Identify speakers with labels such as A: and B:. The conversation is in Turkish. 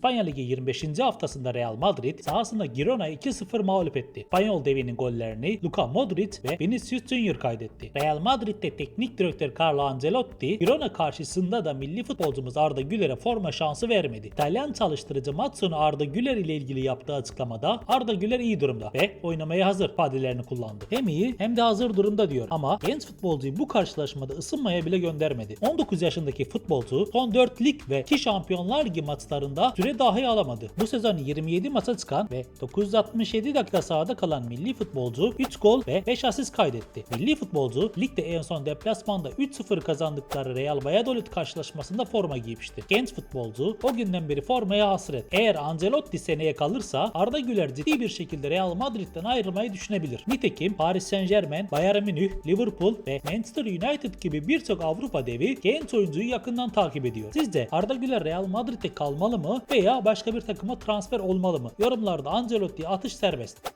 A: İspanya Ligi 25. haftasında Real Madrid sahasında Girona'yı 2-0 mağlup etti. İspanyol devinin gollerini Luka Modric ve Vinicius Junior kaydetti. Real Madrid'de teknik direktör Carlo Ancelotti, Girona karşısında da milli futbolcumuz Arda Güler'e forma şansı vermedi. İtalyan çalıştırıcı maç sonu Arda Güler ile ilgili yaptığı açıklamada Arda Güler iyi durumda ve oynamaya hazır ifadelerini kullandı. Hem iyi hem de hazır durumda diyor ama genç futbolcuyu bu karşılaşmada ısınmaya bile göndermedi. 19 yaşındaki futbolcu son 4 lig ve 2 Şampiyonlar Ligi maçlarında süre dahi alamadı. Bu sezon 27 maça çıkan ve 967 dakika sahada kalan milli futbolcu 3 gol ve 5 asist kaydetti. Milli futbolcu ligde en son deplasmanda 3-0 kazandıkları Real Valladolid karşılaşmasında forma giymişti. Genç futbolcu o günden beri formaya hasret. Eğer Ancelotti seneye kalırsa Arda Güler ciddi bir şekilde Real Madrid'den ayrılmayı düşünebilir. Nitekim Paris Saint Germain, Bayern Münih, Liverpool ve Manchester United gibi birçok Avrupa devi genç oyuncuyu yakından takip ediyor. Sizce Arda Güler Real Madrid'de kalmalı mı veya başka bir takıma transfer olmalı mı? Yorumlarda Ancelotti'ye atış serbest.